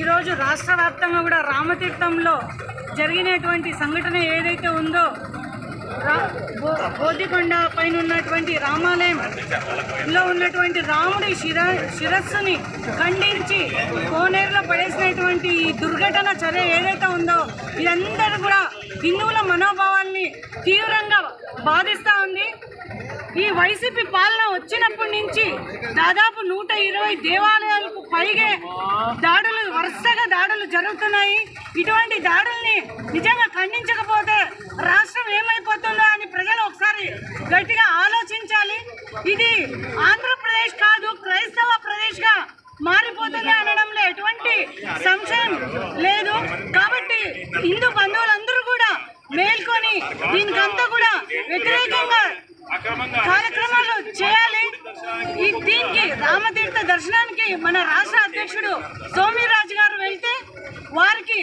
ఈరోజు రాష్ట్ర వ్యాప్తంగా కూడా రామతీర్థంలో జరిగినటువంటి సంఘటన ఏదైతే ఉందో రా- బోధికొండ పైన ఉన్నటువంటి రామాలయంలో ఉన్నటువంటి రాముడి శిర శిరస్సుని ఖండించి కోనేరులో పడేసినటువంటి ఈ దుర్ఘటన చర్య ఏదైతే ఉందో ఇదందరూ కూడా హిందువుల మనోభావాల్ని తీవ్రంగా బాధిస్తూ ఉంది. ఈ వైసీపీ పాలన వచ్చినప్పటి నుంచి దాదాపు నూట ఇరవై దేవాలయాలకు పైగా దాడులు వరుసగా దాడులు జరుగుతున్నాయి. ఇటువంటి దాడుల్ని నిజంగా ఖండించకపోతే రాష్ట్రం ఏమైపోతుందో అని ప్రజలు ఒకసారి గట్టిగా ఆలోచించాలి. ఇది ఆంధ్రప్రదేశ్ కాదు క్రైస్తవ ప్రదేశ్గా మారిపోతుంది అనడంలో ఎటువంటి సంశయం లేదు. కాబట్టి హిందూ బంధువులందరూ కూడా మేల్కొని దీనికంతా కూడా వ్యతిరేకంగా కార్యక్రమాలు చేయాలి. ఈ దీనికి రామతీర్థ దర్శనానికి మన రాష్ట్ర అధ్యక్షుడు సోమిరాజు వారికి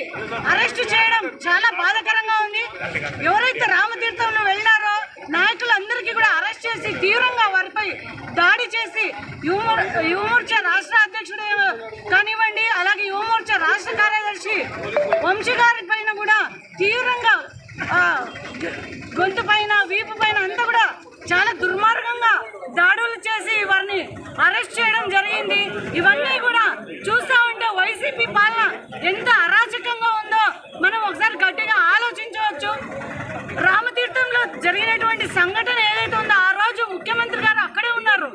అరెస్ట్ చేయడం చాలా బాధాకరంగా ఉంది. ఎవరైతే రామతీర్థంలో వెళ్ళారో నాయకులందరికీ కూడా అరెస్ట్ చేసి తీవ్రంగా వారిపై దాడి చేసి యువమోర్ యువమోర్చా రాష్ట్ర అధ్యక్షుడు కానివ్వండి అలాగే యువమోర్చా రాష్ట్ర కార్యదర్శి వంశీ గారి పైన కూడా తీవ్రంగా గొంతు పైన వీపు పైన అంతా కూడా చాలా దుర్మార్గంగా దాడులు చేసి వారిని అరెస్ట్ చేయడం జరిగింది. ఇవన్నీ కూడా చూస్తూ ఉంటే వైసీపీ పాలన ఎంత అరాచకంగా ఉందో మనం ఒకసారి గట్టిగా ఆలోచించవచ్చు. రామతీర్థంలో జరిగినటువంటి సంఘటన ఏదైతే ఉందో ఆ రోజు ముఖ్యమంత్రి గారు అక్కడే ఉన్నారు.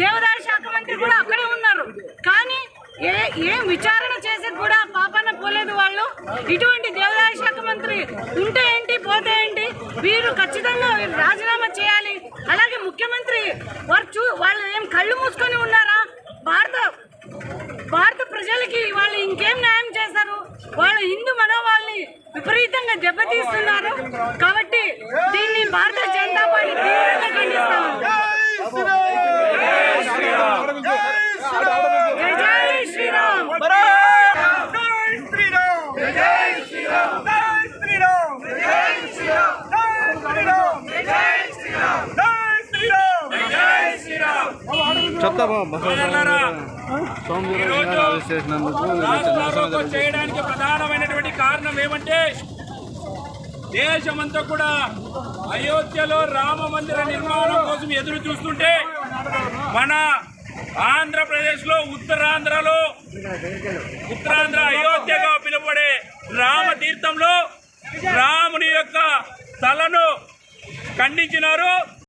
దేవాదాయ శాఖ మంత్రి కూడా అక్కడే ఉన్నారు. కానీ ఏ ఏం విచారణ చేసి కూడా పాపాన పోలేదు వాళ్ళు. ఇటువంటి దేవాదాయ శాఖ మంత్రి ఉంటే ఏంటి పోతే ఏంటి? వీరు ఖచ్చితంగా రాజీనామా చేయాలి. అలాగే ముఖ్యమంత్రి వారు చూ వాళ్ళు ఏం కళ్ళు మూసుకొని ఉన్నారా? భారత భారత ప్రజలకి వాళ్ళు ఇంకేం న్యాయం వాళ్ళు హిందూ మనోవాళ్ళని విపరీతంగా దెబ్బతీస్తున్నారు. కాబట్టి దీన్ని భారత జనతా పార్టీ తీవ్రంగా ఖండిస్తాము రాష్ట్రాలకు చేయడానికి ప్రధానమైనటువంటి కారణం ఏమంటే దేశమంతా కూడా అయోధ్యలో రామ మందిర నిర్మాణం కోసం ఎదురు చూస్తుంటే మన ఆంధ్రప్రదేశ్లో ఉత్తరాంధ్రలో ఉత్తరాంధ్ర అయోధ్యగా పిలువబడే రామ తీర్థంలో రాముని యొక్క తలను ఖండించినారు.